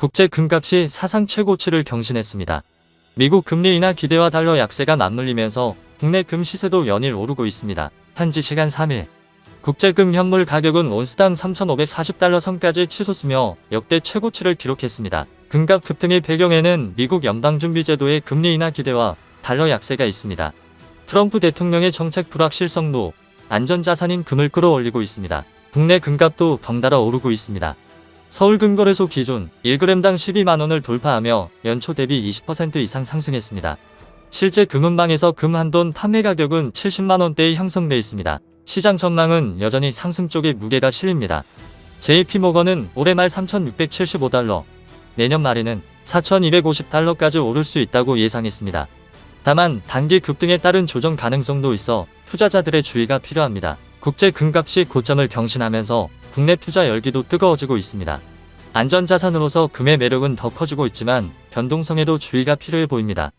국제 금값이 사상 최고치를 경신했습니다. 미국 금리 인하 기대와 달러 약세가 맞물리면서 국내 금 시세도 연일 오르고 있습니다. 현지 시간 3일 국제금 현물 가격은 온스당 3,540달러 선까지 치솟으며 역대 최고치를 기록했습니다. 금값 급등의 배경에는 미국 연방준비제도의 금리 인하 기대와 달러 약세가 있습니다. 트럼프 대통령의 정책 불확실성도 안전자산인 금을 끌어올리고 있습니다. 국내 금값도 덩달아 오르고 있습니다. 서울금거래소 기준 1g당 12만원을 돌파하며 연초 대비 20% 이상 상승했습니다. 실제 금은방에서 금 한 돈 판매 가격은 70만원대에 형성돼 있습니다. 시장 전망은 여전히 상승 쪽에 무게가 실립니다. JP모건은 올해 말 3,675달러, 내년 말에는 4,250달러까지 오를 수 있다고 예상했습니다. 다만 단기 급등에 따른 조정 가능성도 있어 투자자들의 주의가 필요합니다. 국제 금값이 고점을 경신하면서 국내 투자 열기도 뜨거워지고 있습니다. 안전자산으로서 금의 매력은 더 커지고 있지만 변동성에도 주의가 필요해 보입니다.